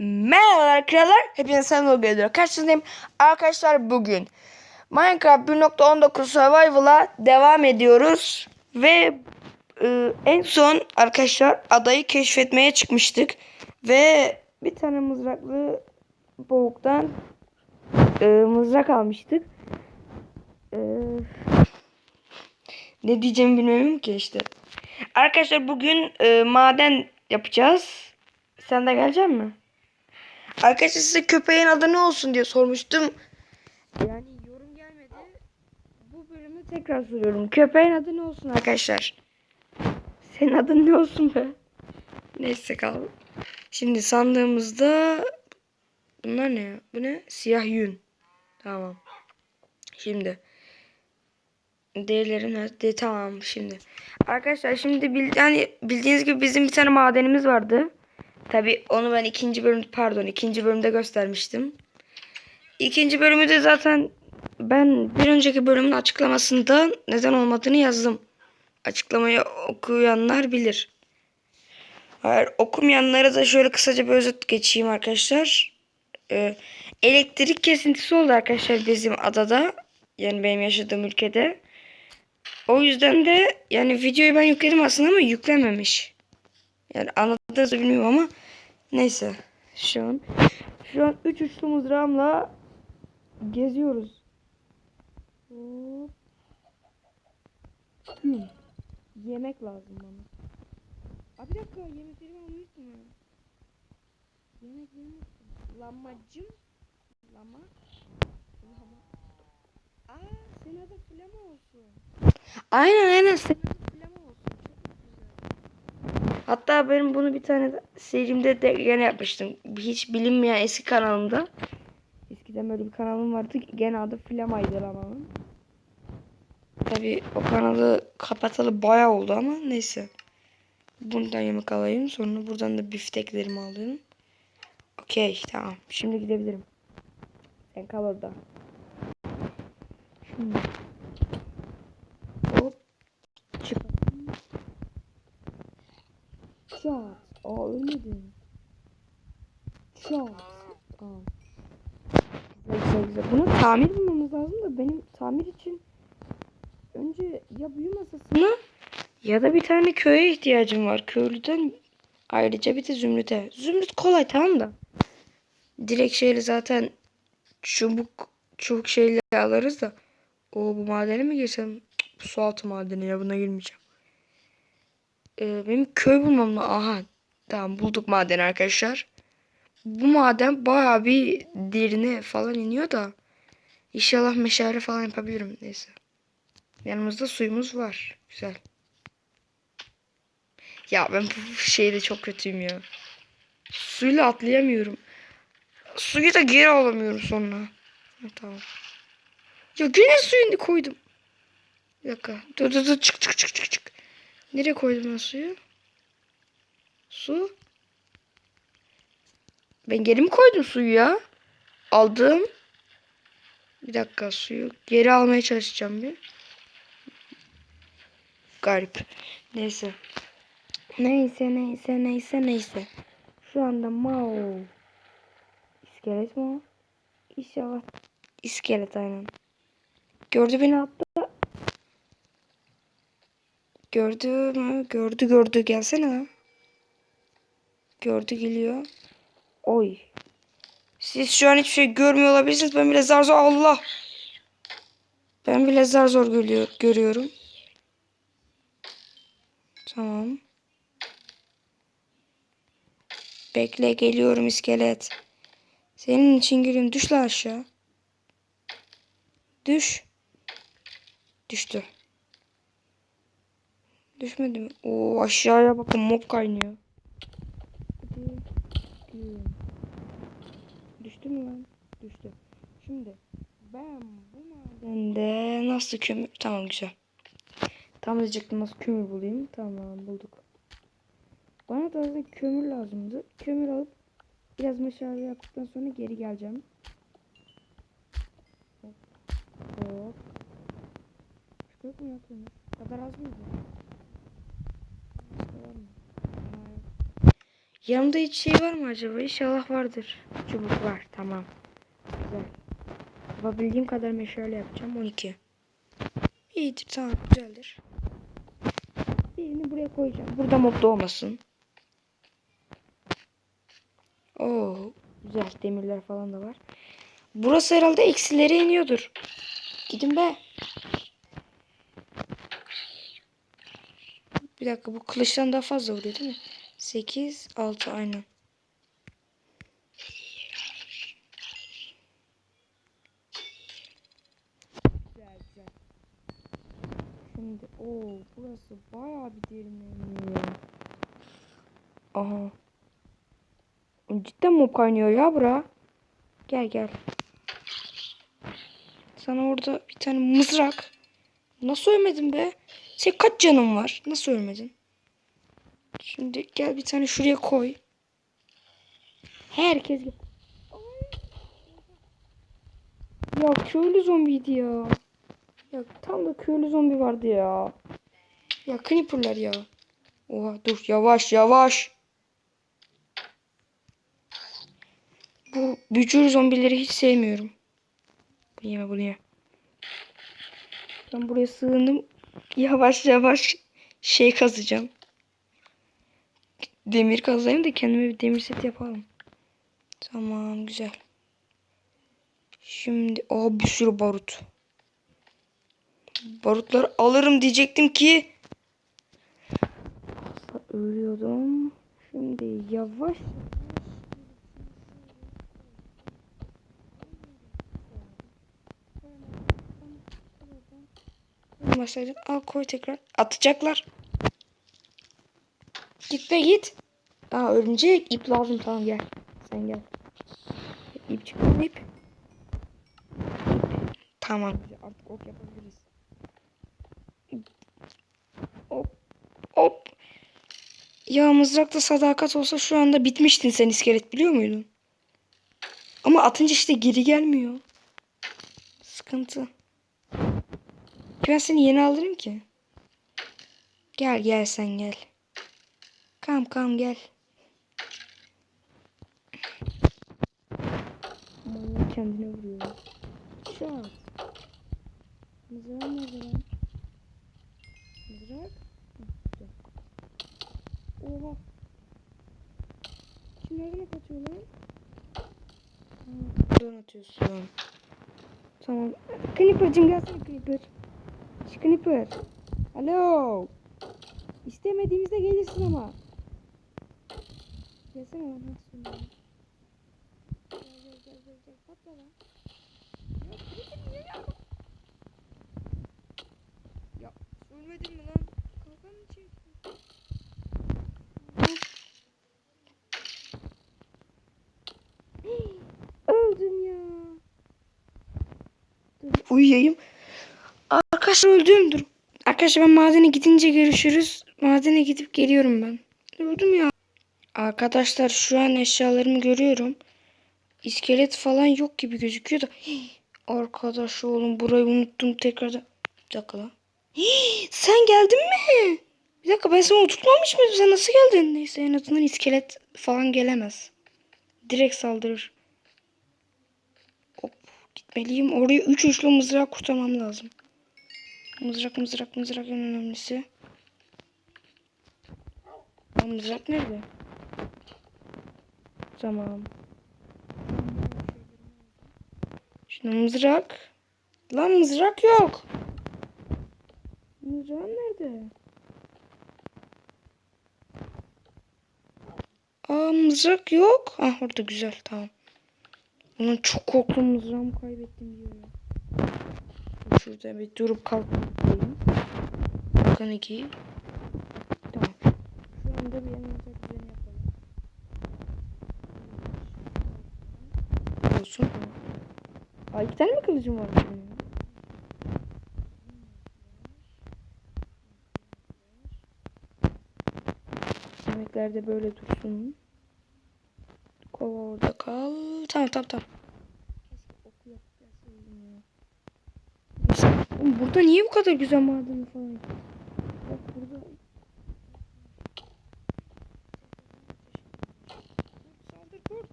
Merhabalar krallar. Hepinize selam geliyor. Karşınızdayım. Arkadaşlar bugün Minecraft 1.19 Survival'a devam ediyoruz. Ve e, en son arkadaşlar adayı keşfetmeye çıkmıştık. Ve bir tane mızraklı boğuktan e, mızrak almıştık. E, ne diyeceğimi bilmiyorum ki işte. Arkadaşlar bugün e, maden yapacağız. Sen de gelecek mi? Arkadaşlar size köpeğin adı ne olsun diye sormuştum. Yani yorum gelmedi. Bu bölümü tekrar soruyorum. Köpeğin adı ne olsun arkadaşlar? Senin adın ne olsun be? Neyse kal. Şimdi sandığımızda bunlar ne ya? Bu ne? Siyah yün. Tamam. Şimdi Değerleri nerede? Tamam şimdi. Arkadaşlar şimdi bil, yani bildiğiniz gibi bizim bir tane madenimiz vardı. Tabi onu ben ikinci bölüm pardon ikinci bölümde göstermiştim. İkinci bölümü de zaten ben bir önceki bölümün açıklamasında neden olmadığını yazdım. Açıklamayı okuyanlar bilir. Eğer okumayanlara da şöyle kısaca bir özet geçeyim arkadaşlar. Ee, elektrik kesintisi oldu arkadaşlar bizim adada. Yani benim yaşadığım ülkede. O yüzden de yani videoyu ben yükledim aslında ama yüklememiş. Yani anladığınızı bilmiyorum ama neyse. Şu an şu an 3 uçlu mızrağımla geziyoruz. Hop. Hı. Yemek lazım bana. Abi bir dakika yemeklerimi almayı unutma. Yemek yemek. Lamacım. Lama. Lama. Aa senin adın Flama olsun. Aynen aynen senin adın Flama olsun. Çok güzel. Hatta benim bunu bir tane de- serimde de gene yapmıştım. Hiç bilinmeyen eski kanalımda. Eskiden böyle bir kanalım vardı. Gene adı Flama'ydı Lama'nın. Tabi o kanalı kapatalı bayağı oldu ama neyse. Bundan yemek alayım. Sonra buradan da bifteklerimi alayım. Okey tamam. Şimdi gidebilirim. Sen kal orada. Şimdi. Hop. Çık. Çat. Aa ölmedim. Çat. Aa. Güzel güzel güzel. Bunu tamir bulmamız lazım da benim tamir için önce ya büyü masasına ya da bir tane köye ihtiyacım var. Köylüden ayrıca bir de zümrüte. Zümrüt kolay tamam da. Direkt şeyle zaten çubuk çubuk şeyle alırız da. O bu madene mi girsem? Su altı madeni ya buna girmeyeceğim. Ee, benim köy bulmam lazım. Aha tamam bulduk maden arkadaşlar. Bu maden baya bir derine falan iniyor da. İnşallah meşale falan yapabilirim. Neyse. Yanımızda suyumuz var. Güzel. Ya ben bu şeyde çok kötüyüm ya. Suyla atlayamıyorum. Suyu da geri alamıyorum sonra. Ha, tamam. Ya gene suyunu koydum. Bir dakika. Dur dur dur çık çık çık çık çık. Nereye koydum ben suyu? Su. Ben geri mi koydum suyu ya? Aldım. Bir dakika suyu geri almaya çalışacağım bir. Garip. Neyse. Neyse neyse neyse neyse. Şu anda Mao. İskelet mi o? İnşallah iskelet aynen. Gördü beni hatta. Gördü mü? Gördü gördü. Gelsene. Gördü geliyor. Oy. Siz şu an hiçbir şey görmüyor olabilirsiniz. Ben bile zar zor Allah. Ben bile zar zor görüyor, görüyorum. Tamam. Bekle geliyorum iskelet. Senin için gülüm düş lan aşağı. Düş. Düştü. Düşmedi mi? Oo aşağıya bakın mob kaynıyor. Düştü mü lan? Düştü. Şimdi ben bu madende nasıl kömür... Tamam güzel. Tam diyecektim nasıl kömür bulayım. Tamam bulduk. Bana da aslında kömür lazımdı. Kömür alıp biraz meşale yaptıktan sonra geri geleceğim. Hop. Hop. Çok mu ya kömür? Kadar az mıydı? Var mı? Ha, yok. Yanımda hiç şey var mı acaba? İnşallah vardır. Çubuk var. Tamam. Güzel. Yapabildiğim kadar meşale yapacağım. 12. İyidir tamam güzeldir. Birini buraya koyacağım. Burada mob doğmasın. Oo, güzel demirler falan da var. Burası herhalde eksilere iniyordur. Gidin be. Bir dakika bu kılıçtan daha fazla vuruyor değil mi? 8, 6 aynen. Şimdi o burası bayağı bir derinleniyor. Aha. Cidden mob kaynıyor ya bura. Gel gel. Sana orada bir tane mızrak. Nasıl ölmedin be? Senin kaç canın var? Nasıl ölmedin? Şimdi gel bir tane şuraya koy. Herkes. Ya köylü zombiydi ya. Ya tam da köylü zombi vardı ya. Ya creeper'lar ya. Oha dur yavaş yavaş. Bu bücür zombileri hiç sevmiyorum. Bunu yeme bunu ye. Ben buraya sığındım. Yavaş yavaş şey kazacağım. Demir kazayım da kendime bir demir set yapalım. Tamam güzel. Şimdi o bir sürü barut. Barutları alırım diyecektim ki. Ölüyordum. Şimdi yavaş Olmasaydı al koy tekrar. Atacaklar. Git git. Aa örümcek ip lazım tamam gel. Sen gel. İp çıkar ip. İp. Tamam artık ok yapabiliriz. Hop. Hop. Ya mızrakta sadakat olsa şu anda bitmiştin sen iskelet biliyor muydun? Ama atınca işte geri gelmiyor. Sıkıntı. Ben seni yeni alırım ki. Gel gel sen gel. Kam kam gel. Kendine vuruyor. Şat. Mızrağın nerede lan? Mızrak. Oha. Kim nereden kaçıyor lan? Buradan atıyorsun. Tamam. Creeper'cim gelsene Creeper. Creeper. Alo. İstemediğimizde gelirsin ama. Gelsene lan. Ha, sonra. Gel gel gel gel Ya ölmedin mi lan? Kalkan mı. Dur uyuyayım. Arkadaşlar öldüm dur. Arkadaşlar ben madene gidince görüşürüz. Madene gidip geliyorum ben. Öldüm ya. Arkadaşlar şu an eşyalarımı görüyorum. İskelet falan yok gibi gözüküyor da. Arkadaş oğlum burayı unuttum tekrardan. Bir dakika lan. Sen geldin mi? Bir dakika ben seni oturtmamış mıydım? Sen nasıl geldin? Neyse en azından iskelet falan gelemez. Direkt saldırır. Hop gitmeliyim. Oraya 3 uçlu mızrağı kurtarmam lazım. Mızrak mızrak mızrak en önemlisi. Lan mızrak nerede? Tamam. Şimdi mızrak. Lan mızrak yok. Mızrak nerede? Aa mızrak yok. Ah orada güzel tamam. Ulan çok korktum mızrağımı kaybettim diyor. Şurada bir durup kalkayım. Bakın iki. Tamam. Şu anda bir envanter düzeni yapalım. Olsun. Aa iki tane mi kılıcım var benim? Yemekler de böyle dursun. Kova orada kal. Tamam tamam tamam. Burada niye bu kadar güzel maden falan? Bak burada. Kurt.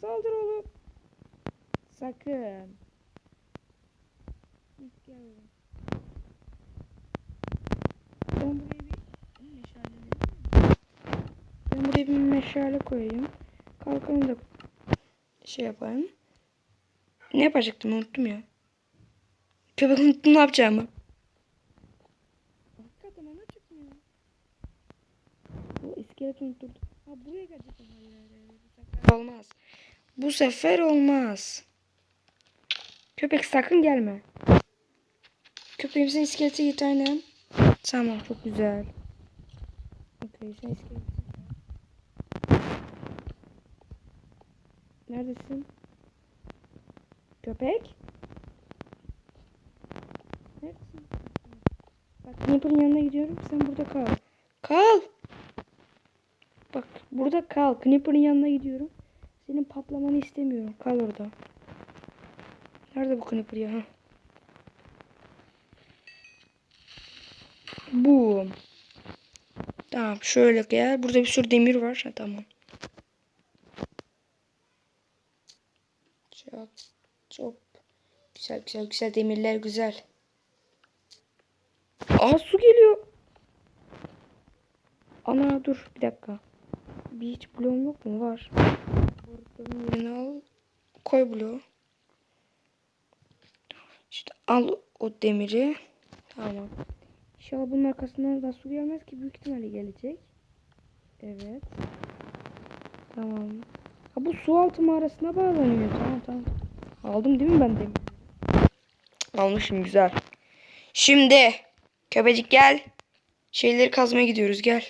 Saldır oğlum. Sakın. Gel. Ben buraya bir meşale Ben buraya bir meşale koyayım. Kalkanı da şey yapayım. Ne yapacaktım unuttum ya. Köpek unuttum ne yapacağımı. Hakikaten anacık mı? Bu iskelet unutturdu. Ha buraya gelecek. Hayır hayır hayır. Bu sefer olmaz. Bu sefer olmaz. Köpek sakın gelme. Köpeğimizin iskeleti git aynen. Tamam çok güzel. Okey sen iskelet. Neredesin? Köpek? Neredesin? Bak Nipper'ın yanına gidiyorum. Sen burada kal. Kal. Bak burada kal. Knipper'ın yanına gidiyorum. Senin patlamanı istemiyorum. Kal orada. Nerede bu Knipper ya? Bu. Tamam şöyle gel. Burada bir sürü demir var. Ha, tamam. Çok çok güzel güzel güzel demirler güzel. Aa su geliyor. Ana dur bir dakika. Bir hiç bloğum yok mu? Var. Borukların yerine al. Koy bloğu. İşte al o demiri. Tamam. İnşallah bunun arkasından da su gelmez ki büyük ihtimalle gelecek. Evet. Tamam. Ha bu su altı mağarasına bağlanıyor. Tamam tamam. Aldım değil mi ben demiri? Almışım güzel. Şimdi köpecik gel. Şeyleri kazmaya gidiyoruz gel.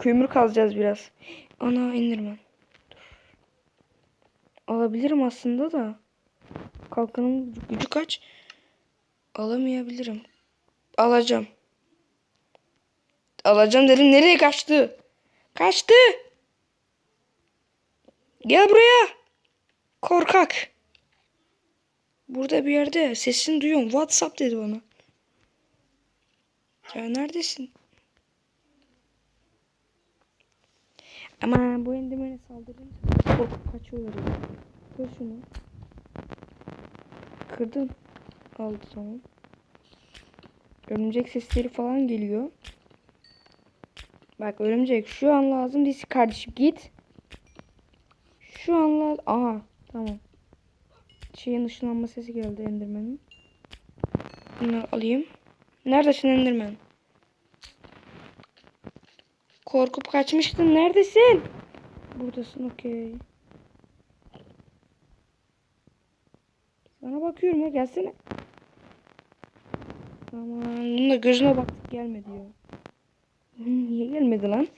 Kömür kazacağız biraz. Ana indirmem. Dur. Alabilirim aslında da. Kalkanın gücü- kaç? Alamayabilirim. Alacağım. Alacağım dedim. Nereye kaçtı? Kaçtı. Gel buraya. Korkak. Burada bir yerde sesini duyuyorum. WhatsApp dedi bana. Ya neredesin? Ama bu endemene saldırınca korkup kaçıyorlar. Kır şunu. Kırdın. Aldı tamam. Örümcek sesleri falan geliyor. Bak örümcek şu an lazım değil kardeşim git. Şu an lazım. Aha tamam. Şeyin ışınlanma sesi geldi Enderman'ın. Bunu alayım. Neredesin Enderman? Korkup kaçmıştın. Neredesin? Buradasın okey. Sana bakıyorum ya gelsene. Aman bunun da gözüne baktık gelmedi ya. Niye gelmedi lan?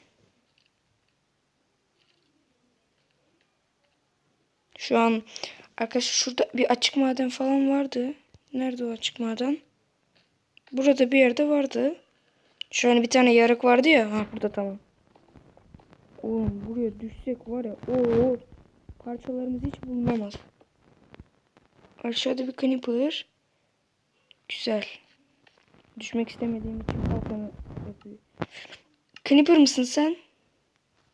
Şu an arkadaşlar şurada bir açık maden falan vardı. Nerede o açık maden? Burada bir yerde vardı. Şu an bir tane yarık vardı ya. Ha burada tamam. Oğlum buraya düşsek var ya. Oo. Parçalarımız hiç bulunamaz. Aşağıda bir Kniper. Güzel. Düşmek istemediğim için kalkanı yapıyor. Mısın sen?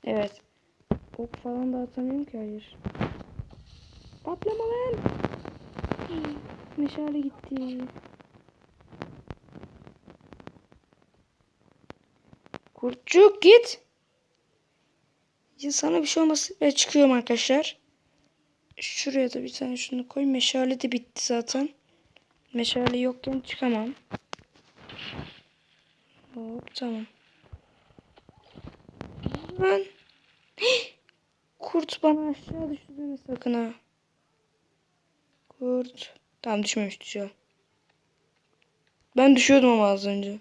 Evet. Ok falan da atamıyorum ki hayır. Patlama lan. Meşale gitti. Kurtçuk git. Ya sana bir şey olmasın. Ben çıkıyorum arkadaşlar. Şuraya da bir tane şunu koy. Meşale de bitti zaten. Meşale yokken çıkamam. Hop tamam. Hih! Kurt bana aşağı düştü deme sakın ha. Kurt. Tamam düşmemiş düşüyor. Ben düşüyordum ama az önce.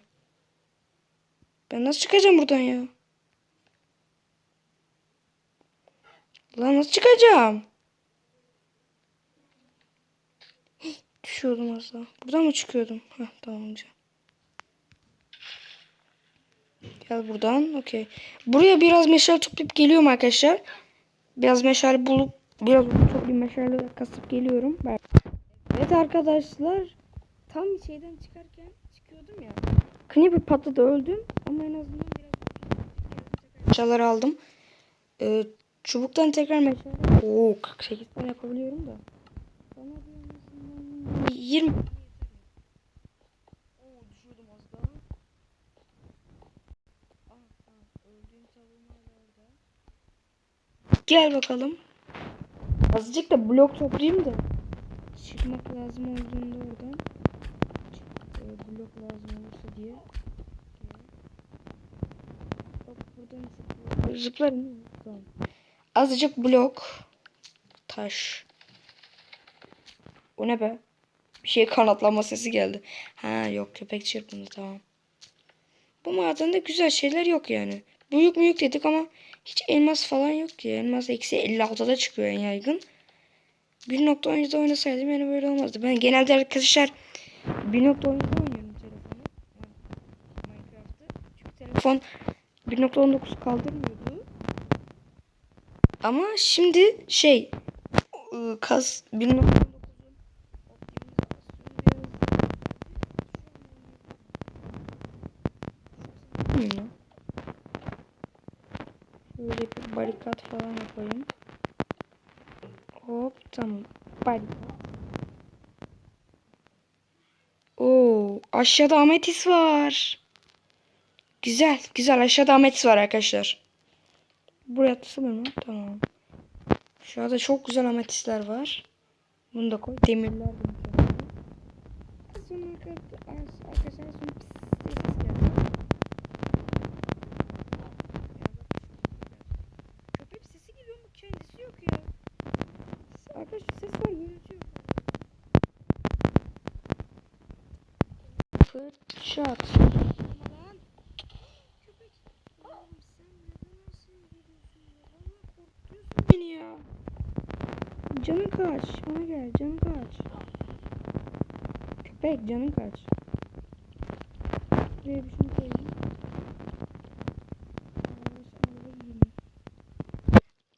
Ben nasıl çıkacağım buradan ya? Lan nasıl çıkacağım? Düşüyordum az daha. Buradan mı çıkıyordum? Heh, tamam güzel. Gel buradan. Okey. Buraya biraz meşale toplayıp geliyorum arkadaşlar. Biraz meşale bulup biraz toplayıp meşale kasıp geliyorum. Evet arkadaşlar. Tam şeyden çıkarken çıkıyordum ya. Kniper patladı öldüm. Ama en azından biraz eşyaları aldım. Ee, çubuktan tekrar meşale. Oo 48 tane yapabiliyorum da. Bana bir en azından 20. Oo düşürdüm az daha. Ah tamam öldüğüm tavuğum hala orada. Gel bakalım. Azıcık da blok toplayayım da. Çıkmak lazım olduğunda oradan. Çık, e, blok lazım olursa diye. Hop buradan zıplarım. Zıplarım? Tamam. Azıcık blok. Taş. O ne be? Bir şey kanatlanma sesi geldi. Ha yok köpek çırpındı tamam. Bu madende güzel şeyler yok yani. Büyük müyük dedik ama hiç elmas falan yok ki. Elmas eksi 56'da çıkıyor en yaygın. 1.17'de oynasaydım yani böyle olmazdı. Ben genelde arkadaşlar 1.17'de oynuyorum telefonu. Minecraft'ı. Çünkü telefon 1.19 kaldırmıyordu. Ama şimdi şey ıı, kas 1.19'un optimizasyonu Şöyle bir barikat falan yapayım. Hop Barikat. Oo, aşağıda ametis var. Güzel, güzel. Aşağıda ametis var arkadaşlar. Buraya atlasana mı? Tamam. Aşağıda çok güzel ametisler var. Bunu da koy. Demirler. Sonra arkadaşlar arkadaşlar sonra pıs diye ses geldi. Köpek sesi geliyor mu? Kendisi yok ya. Arkadaşlar ses var gürültü yok. Fırçat. Lan. Köpek. Oğlum sen neden her şeyi geliyorsun ya? Vallahi ya. Canın kaç. Bana gel. Canın kaç. Köpek canın kaç. Buraya bir şunu koyayım.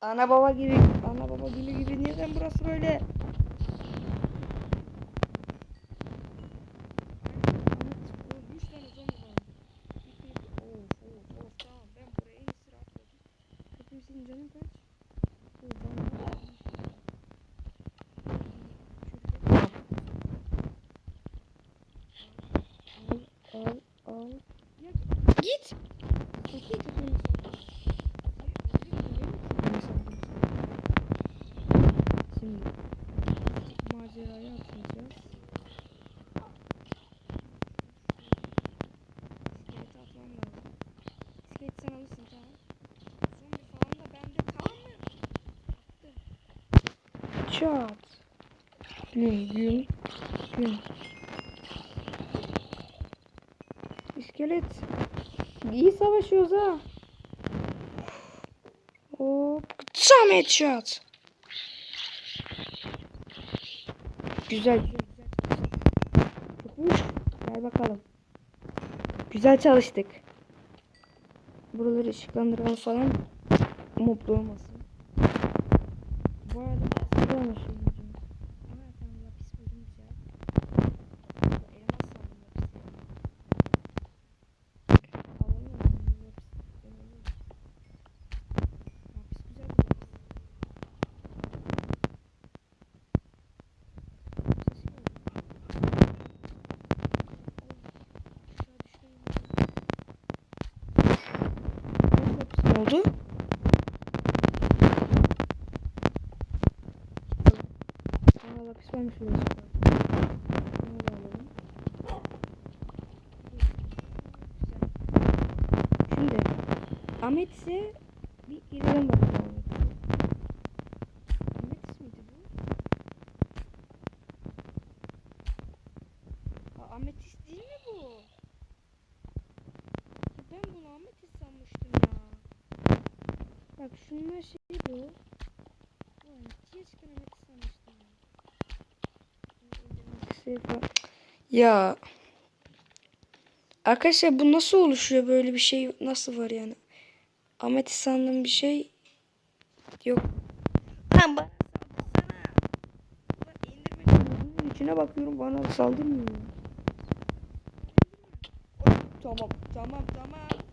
Ana baba gibi, ana baba gibi gibi neden burası böyle? Hepimizin canı kaç? Oo, bana- Al, al, al. Ya, git. Git. Şimdi maceraya atlayacağız. İskeleti atmam lazım. İskeleti sen alırsın tamam. Zombi falan da bende tamam mı? Çat. Gün gün gün. İskelet. İyi savaşıyoruz ha. Hop. Tam headshot. Güzel. Uf, Gel bakalım. Güzel çalıştık. Buraları ışıklandıralım falan. Mutlu olmasın. Bu arada güzel olmuş şu video. Ama efendim lapis buldum güzel. Elmas sandım lapisi. Alalım mı? Lapis. Alalım. Lapis güzel bir lapis. Sesi geldi. Ne oldu? Aa şurada. Bunu da alalım. Şimdi Ahmet'se bir girelim bakalım Ahmet'e. Ahmet miydi bu? Aa, Ametist değil mi bu? Ya ben bunu ametist sanmıştım ya. Bak şunlar şey bu. Ulan gerçekten ametist sanmıştım ya. Şey falan. Ya. Arkadaşlar bu nasıl oluşuyor böyle bir şey nasıl var yani? Ametist sandığım bir şey yok. Lan bana indirme. İçine bakıyorum bana saldırmıyor. Tamam tamam tamam.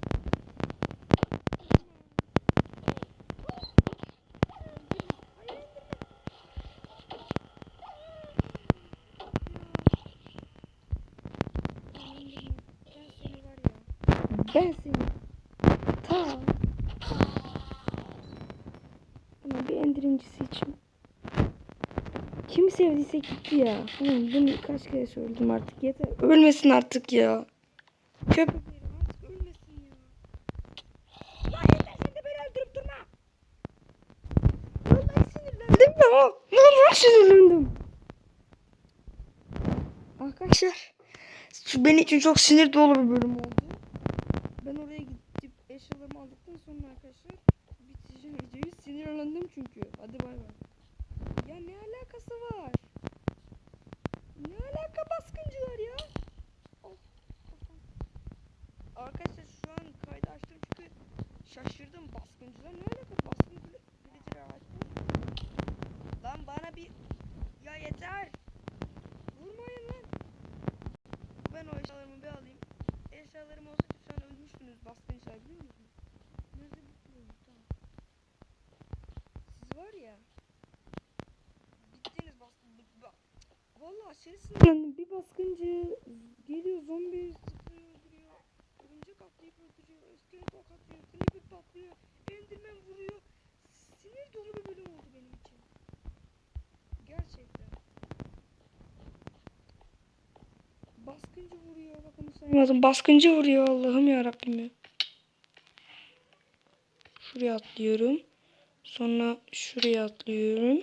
Ben seni. Ta. Ama bir endirincisi için. Kimi sevdiyse gitti ya. Oğlum bunu kaç kere söyledim artık yeter. Ölmesin artık ya. Köpekleri artık ölmesin ya. Ya yeter sen de beni öldürüp durma. Vallahi sinirlendim ya. Vallahi sinirlendim. Arkadaşlar şu benim için çok sinir dolu bir bölüm oldu. Ben oraya gidip eşyalarımı aldıktan sonra arkadaşlar bitireceğim videoyu. Sinirlendim çünkü. Hadi bay bay. Ya ne alakası var? Ne alaka baskıncılar ya? Kafam. Arkadaşlar şu an kaydı açtım çünkü şaşırdım baskıncılar. Ne alaka baskıncılar? Lan bana bir... Ya yeter. Vurmayın lan. Ben o eşyalarımı bir alayım. Eşyalarım olsaydı şu an ölmüştünüz baskıncılar biliyor musunuz? Nerede bitmiyor? Tamam. Siz var ya. Bittiniz baskın. Bak. Vallahi aşırı sinirlendim. Bir baskıncı geliyor zombi sıkıyor öldürüyor. Örümcek atlayıp öldürüyor. Öskeni tokatlıyor. Creeper patlıyor. Enderman vuruyor. Sinir dolu bir bölüm oldu benim için. Gerçekten. Baskıncı vuruyor. Bak onu saymadım. Baskıncı vuruyor. Allah'ım ya Rabbim ya. Şuraya atlıyorum. Sonra şuraya atlıyorum.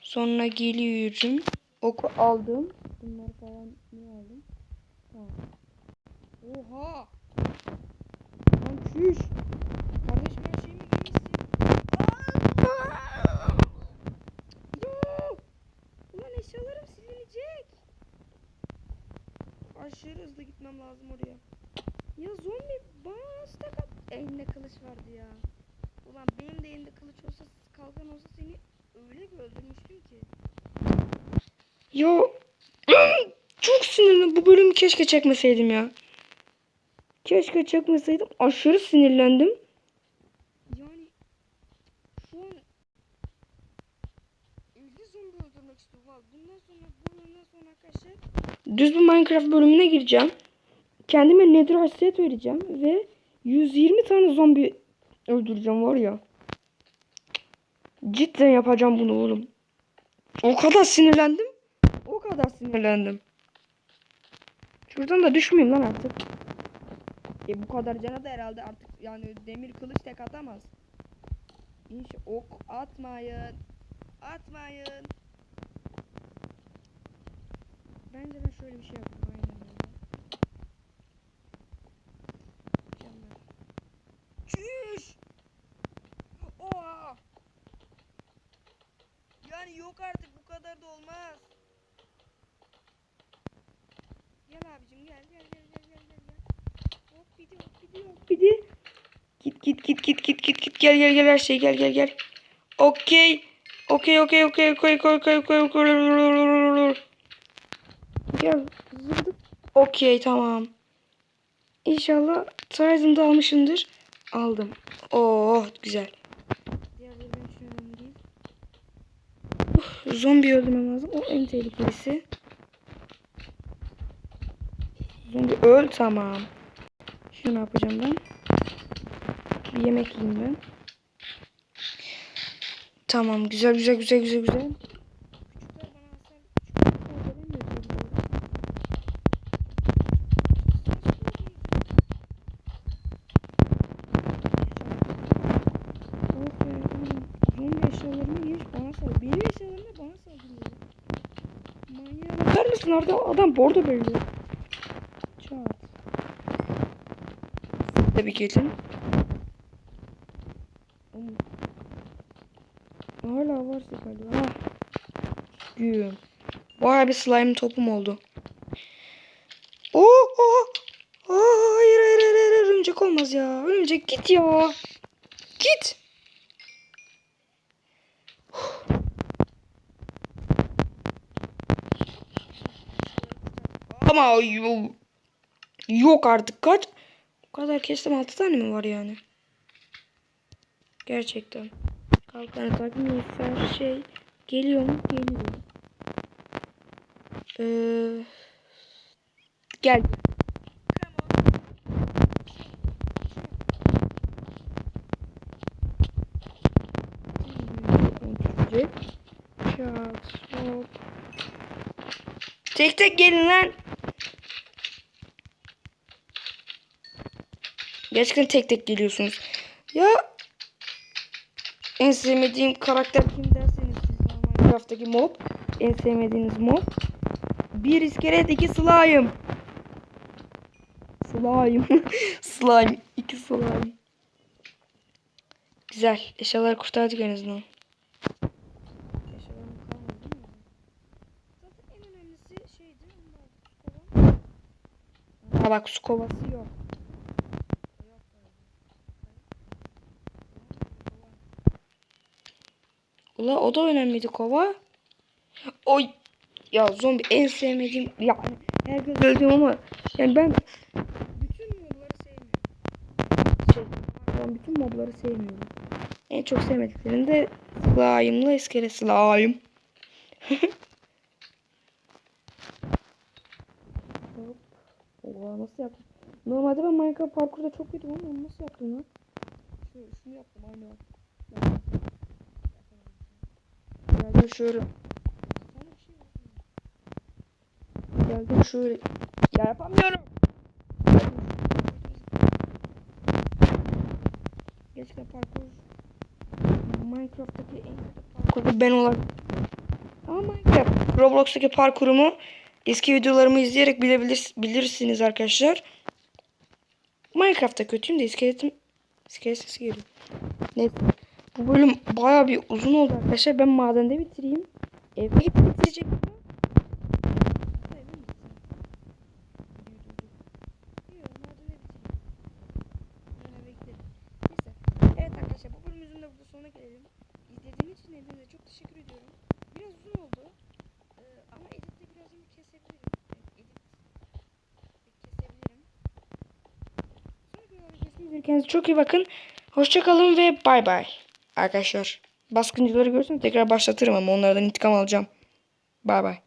Sonra geliyorum. Oku aldım. Bunları falan ne aldım? Tamam. Oha! Lan çüş! Kardeşim her şeyimi giymişsin. Aa! Yo! Ulan eşyalarım silinecek. Aşırı hızlı gitmem lazım oraya. Ya zombi nasıl takat? Elinde kılıç vardı ya. Ulan benim de elimde kılıç olsa kalkan olsa seni öyle bir öldürmüştüm ki. Ya çok sinirlendim. Bu bölümü keşke çekmeseydim ya. Keşke çekmeseydim. Aşırı sinirlendim. Yani şu an 50 zombi öldürmek istiyorum. Vallahi Bundan sonra bu bölümden sonra arkadaşlar düz bir Minecraft bölümüne gireceğim. Kendime netherite set vereceğim ve 120 tane zombi öldüreceğim var ya. Cidden yapacağım bunu oğlum. O kadar sinirlendim. O kadar sinirlendim. Şuradan da düşmeyeyim lan artık. E bu kadar cana da herhalde artık yani demir kılıç tek atamaz. İnş ok atmayın. Atmayın. Bence ben şöyle bir şey yapayım. Aynen öyle. Mükemmel. Çüş! Oha! Yani yok artık bu kadar da olmaz. Gel abicim gel gel gel gel gel gel. Hop bidi hop bidi hop bidi. Git git git git git git git gel gel gel her şey gel gel gel. Okey. Okey okey okey okey okey okey okey okey. Gel zıbıdık. Okey tamam. İnşallah Trizon'da almışımdır. Aldım. Oh güzel. Uf, zombi öldürmem lazım. O en tehlikelisi. Zombi öl tamam. Şunu ne yapacağım ben? Bir yemek yiyeyim ben. Tamam güzel güzel güzel güzel güzel. Küçükler bana hasar küçükler veremiyor diye biliyorum. Of ya, oğlum, Zombi eşyalarını geç bana sal. Benim eşyalarımı bana saldırıyor. Mısın? Orada adam bordo belli. Çat. Tabii gelin. Hala varsa galiba. Ah. Güm. Baya bir slime topum oldu. Oo, oo. Aa, hayır hayır hayır hayır örümcek olmaz ya. Örümcek git ya. Ama yok artık kaç. O kadar kestim 6 tane mi var yani? Gerçekten. Kalkan kalk Nifer şey geliyor mu? Geliyor. Ee, gel. Tek tek gelin lan. Gerçekten tek tek geliyorsunuz. Ya en sevmediğim karakter kim derseniz siz Minecraft'taki mob. En sevmediğiniz mob. Bir iskelet iki slime. Slime. slime. iki slime. Güzel. Eşyaları kurtardık en azından. Şeydi. Ha bak su kovası yok. Ula o da önemliydi kova. Oy. Ya zombi en sevmediğim yani herkes öldüm ama yani ben bütün mobları sevmiyorum. Şey, ben bütün mobları sevmiyorum. En çok sevmediklerim de slime'lı iskele slime. Oha nasıl yaptım? Normalde ben Minecraft parkurda çok kötüyüm ama nasıl yaptım lan? Şu, şunu yaptım aynı bak. Geldim şöyle. Geldim şöyle. Ya yapamıyorum. Gerçekten parkur. Minecraft'taki en kötü parkur ben olabilirim. Ama Minecraft. Roblox'taki parkurumu eski videolarımı izleyerek bilebilir, bilirsiniz arkadaşlar. Minecraft'ta kötüyüm de iskeletim iskelet sesi geliyor. Neyse. Bu bölüm baya bir uzun oldu arkadaşlar. Ben madende bitireyim. Eve gidip bitirecektim. Evet arkadaşlar bu bölümümüzün de burada sonuna gelelim. İzlediğiniz için hepinize çok teşekkür ediyorum. Biraz uzun oldu. Ee, ama editte biraz yine kesebilirim. Edit kesebilirim. Üzere. Kendinize çok iyi bakın. Hoşçakalın ve bay bay. Arkadaşlar baskıncıları görürsem tekrar başlatırım ama onlardan intikam alacağım. Bay bay.